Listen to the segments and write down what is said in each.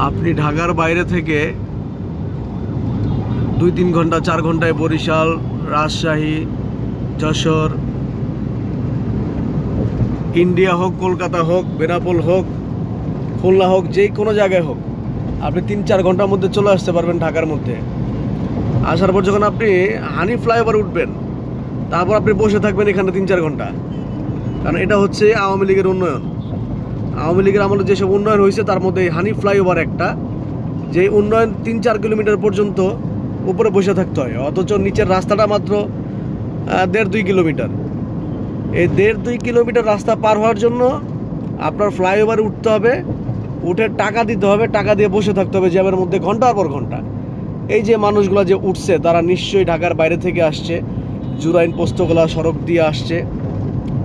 আপনি ঢাকার বাইরে থেকে দুই তিন ঘণ্টা, চার ঘন্টায় বরিশাল, রাজশাহী, যশোর, ইন্ডিয়া হোক, কলকাতা হোক, বেনাপোল হোক, খুলনা হোক, যে কোনো জায়গায় হোক, আপনি তিন চার ঘণ্টার মধ্যে চলে আসতে পারবেন ঢাকার মধ্যে। আসার পর যখন আপনি হানি ফ্লাইওভার উঠবেন, তারপর আপনি বসে থাকবেন এখানে তিন চার ঘণ্টা। কারণ এটা হচ্ছে আওয়ামী লীগের উন্নয়ন। আওয়ামী লীগের আমলে যেসব উন্নয়ন হয়েছে, তার মধ্যে এই হানি ফ্লাইওভার একটা যে উন্নয়ন তিন চার কিলোমিটার পর্যন্ত উপরে বসে থাকতে হয়, অথচ নিচের রাস্তাটা মাত্র দেড় দুই কিলোমিটার। এই দেড় দুই কিলোমিটার রাস্তা পার হওয়ার জন্য আপনার ফ্লাইওভারে উঠতে হবে, উঠে টাকা দিতে হবে, টাকা দিয়ে বসে থাকতে হবে জ্যামের মধ্যে ঘণ্টার পর ঘণ্টা। এই যে মানুষগুলো যে উঠছে, তারা নিশ্চয়ই ঢাকার বাইরে থেকে আসছে, জুরাইন পোস্তগোলা সড়ক দিয়ে আসছে,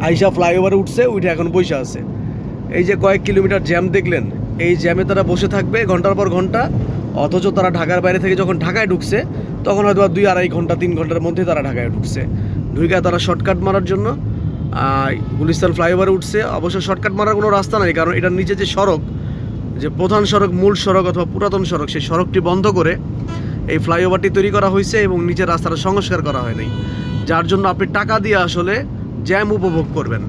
আইসা ফ্লাইওভারে উঠছে, উঠে এখন বসে আছে। এই যে কয়েক কিলোমিটার জ্যাম দেখলেন, এই জ্যামে তারা বসে থাকবে ঘণ্টার পর ঘণ্টা, অথচ তারা ঢাকার বাইরে থেকে যখন ঢাকায় ঢুকছে, তখন হয়তো দুই আড়াই ঘণ্টা, তিন ঘণ্টার মধ্যে তারা ঢাকায় ঢুকছে। ঢুকে তারা শর্টকাট মারার জন্য গুলিস্তান ফ্লাইওভারে উঠছে। অবশ্য শর্টকাট মারার কোনো রাস্তা নাই, কারণ এটার নিচে যে সড়ক, যে প্রধান সড়ক, মূল সড়ক অথবা পুরাতন সড়ক, সেই সড়কটি বন্ধ করে এই ফ্লাইওভারটি তৈরি করা হয়েছে এবং নিচের রাস্তাটা সংস্কার করা হয়নি। যার জন্য আপনি টাকা দিয়ে আসলে জ্যাম উপভোগ করবেন।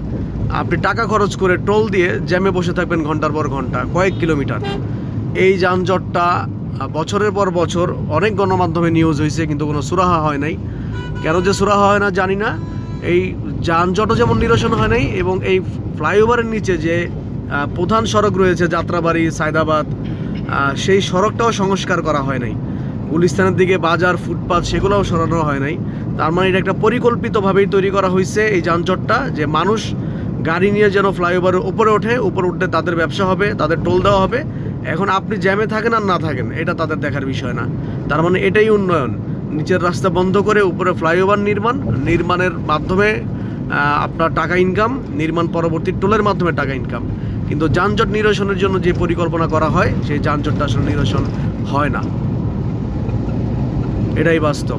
আপনি টাকা খরচ করে টোল দিয়ে জ্যামে বসে থাকবেন ঘণ্টার পর ঘণ্টা, কয়েক কিলোমিটার। এই যানজটটা বছরের পর বছর অনেক গণমাধ্যমে নিউজ হয়েছে কিন্তু কোনো সুরাহা হয় নাই। কেন যে সুরাহা হয় না জানি না। এই যানজটও যেমন নিরসন হয় নাই, এবং এই ফ্লাইওভারের নিচে যে প্রধান সড়ক রয়েছে, যাত্রাবাড়ি, সায়দাবাদ সেই সড়কটাও সংস্কার করা হয় নাই। গুলিস্তানের দিকে বাজার, ফুটপাত সেগুলোও সরানো হয় নাই। তার মানে এটা একটা পরিকল্পিতভাবেই তৈরি করা হয়েছে এই যানজটটা, যে মানুষ গাড়ি নিয়ে যেন ফ্লাইওভারের উপরে ওঠে, উপরে উঠতে তাদের ব্যবসা হবে, তাদের টোল দেওয়া হবে। এখন আপনি জ্যামে থাকেন আর না থাকেন, এটা তাদের দেখার বিষয় না। তার মানে এটাই উন্নয়ন। নিচের রাস্তা বন্ধ করে উপরে ফ্লাইওভার নির্মাণ, নির্মাণের মাধ্যমে আপনার টাকা ইনকাম নির্মাণ পরবর্তী টোলের মাধ্যমে টাকা ইনকাম কিন্তু যানজট নিরসনের জন্য যে পরিকল্পনা করা হয়, সেই যানজটটা আসলে নিরসন হয় না। এটাই বাস্তব।